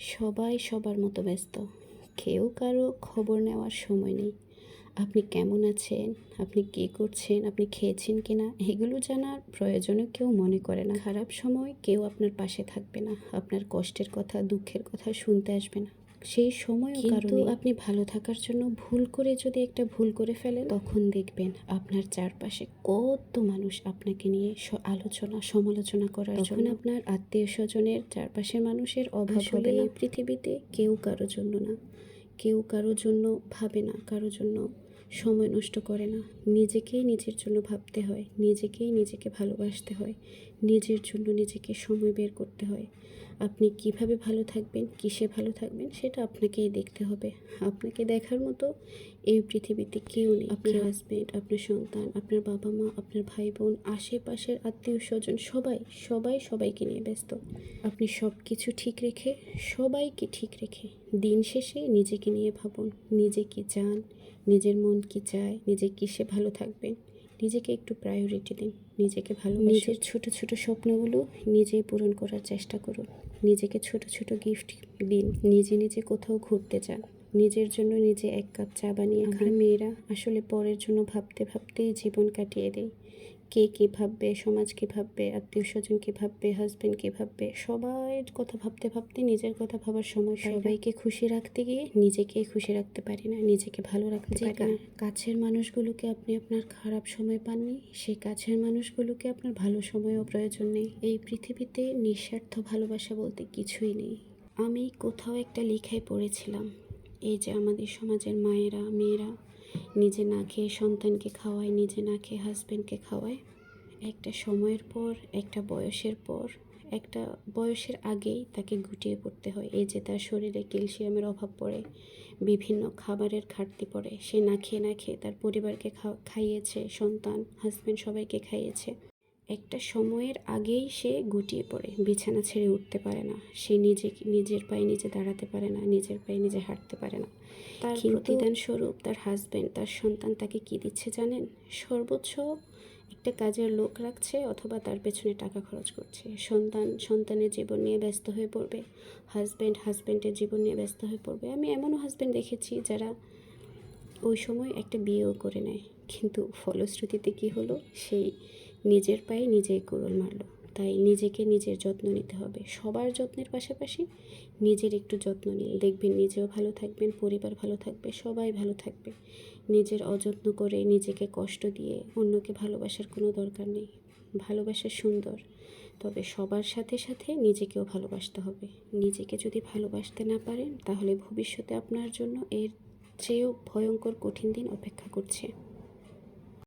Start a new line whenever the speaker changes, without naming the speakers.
সবাই সবার মতো ব্যস্ত। কেউ কারও খবর নেওয়ার সময় নেই। আপনি কেমন আছেন? আপনি কী করছেন? আপনি খেয়েছেন কি না এগুলো জানার প্রয়োজনে কেউ মনে করে না। খারাপ সময় কেউ আপনার পাশে থাকবে না। আপনার কষ্টের কথা, দুঃখের কথা শুনতে আসবে না। সেই সময় কিন্তু আপনি ভালো থাকার জন্য ভুল করে যদি একটা ভুল করে ফেলেন তখন দেখবেন আপনার চারপাশে কত মানুষ আপনাকে নিয়ে আলোচনা সমালোচনা করার জন্য। আপনার আত্মীয় স্বজনের চারপাশের মানুষের অভাব হবে না। এই পৃথিবীতে কেউ কারও জন্য না। কেউ কারও জন্য ভাবে না কারও জন্য সময় নষ্ট করে না। নিজেকেই নিজের জন্য ভাবতে হয় নিজেকেই নিজেকে ভালোবাসতে হয়। নিজের জন্য নিজেকে সময় বের করতে হয়। আপনি কীভাবে ভালো থাকবেন কিসে ভালো থাকবেন সেটা আপনাকেই দেখতে হবে। আপনাকে দেখার মতো এই পৃথিবীতে কেউ নেই। আপনার হাজবেন্ড আপনার সন্তান আপনার বাবা মা আপনার ভাই বোন আশেপাশের আত্মীয় স্বজন সবাই সবাই সবাইকে নিয়ে ব্যস্ত। আপনি সব কিছু ঠিক রেখে সবাইকে ঠিক রেখে দিন শেষে নিজেকে নিয়ে ভাবুন। নিজে কি চান নিজের মন কি চায় নিজে কিসে ভালো থাকবেন। নিজেকে একটু প্রায়োরিটি দিন নিজেকে ভালো নিজের ছোট ছোট স্বপ্নগুলো নিজেই পূরণ করার চেষ্টা করুন। নিজেকে ছোট ছোট গিফট দিন নিজে নিজে কোথাও ঘুরতে যান নিজের জন্য নিজে এক কাপ চা বানিয়ে খান। মেয়েরা আসলে পরের জন্য ভাবতে ভাবতেই জীবন কাটিয়ে দেয় কে কী ভাববে সমাজ কী ভাববে আত্মীয় স্বজন কী ভাববে হাজব্যান্ড কী ভাববে সবার কথা ভাবতে ভাবতে নিজের কথা ভাবার সময় সবাইকে খুশি রাখতে গিয়ে নিজেকে খুশি রাখতে পারি না নিজেকে ভালো রাখতে পারি না। কাছের মানুষগুলোকে আপনি আপনার খারাপ সময় পাননি সেই কাছের মানুষগুলোকে আপনার ভালো সময়ও প্রয়োজন নেই। এই পৃথিবীতে নিঃস্বার্থ ভালোবাসা বলতে কিছুই নেই। আমি কোথাও একটা লেখায় পড়েছিলাম এই যে আমাদের সমাজের মায়েরা মেয়েরা নিজে না খেয়ে সন্তানকে খাওয়ায়, নিজে না খেয়ে হাজব্যান্ডকে খাওয়ায়। একটা সময়ের পর, একটা বয়সের পর, একটা বয়সের আগেই তাকে গুটিয়ে পড়তে হয়। এই যে তার শরীরে ক্যালসিয়ামের অভাব পড়ে, বিভিন্ন খাবারের ঘাটতি পড়ে, সে না খেয়ে না খেয়ে তার পরিবারকে খাইয়েছে, সন্তান হাজব্যান্ড সবাইকে খাইয়েছে। একটা সময়ের আগেই সে গুটিয়ে পড়ে বিছানা ছেড়ে উঠতে পারে না। সে নিজে নিজের পায়ে নিজে দাঁড়াতে পারে না নিজের পায়ে নিজে হাঁটতে পারে না। তার প্রতিদান স্বরূপ তার হাজব্যান্ড তার সন্তান তাকে কি দিচ্ছে জানেন? সর্বোচ্চ একটা কাজের লোক রাখছে অথবা তার পেছনে টাকা খরচ করছে। সন্তান সন্তানের জীবন নিয়ে ব্যস্ত হয়ে পড়বে। হাজব্যান্ড হাজব্যান্ডের জীবন নিয়ে ব্যস্ত হয়ে পড়বে। আমি এমনও হাজব্যান্ড দেখেছি যারা ওই সময় একটা বিয়েও করে নেয়। কিন্তু ফলশ্রুতিতে কি হলো? সেই নিজের পায়ে নিজেই কুড়োল মারলো। তাই নিজেকে নিজের যত্ন নিতে হবে। সবার যত্নের পাশাপাশি নিজের একটু যত্ন নিন। দেখবেন নিজেও ভালো থাকবেন, পরিবার ভালো থাকবে, সবাই ভালো থাকবে। নিজের অযত্ন করে নিজেকে কষ্ট দিয়ে অন্যকে ভালোবাসার কোনো দরকার নেই। ভালোবাসা সুন্দর, তবে সবার সাথে সাথে নিজেকেও ভালোবাসতে হবে। নিজেকে যদি ভালোবাসতে না পারেন, তাহলে ভবিষ্যতে আপনার জন্য এর চেয়েও ভয়ঙ্কর কঠিন দিন অপেক্ষা করছে।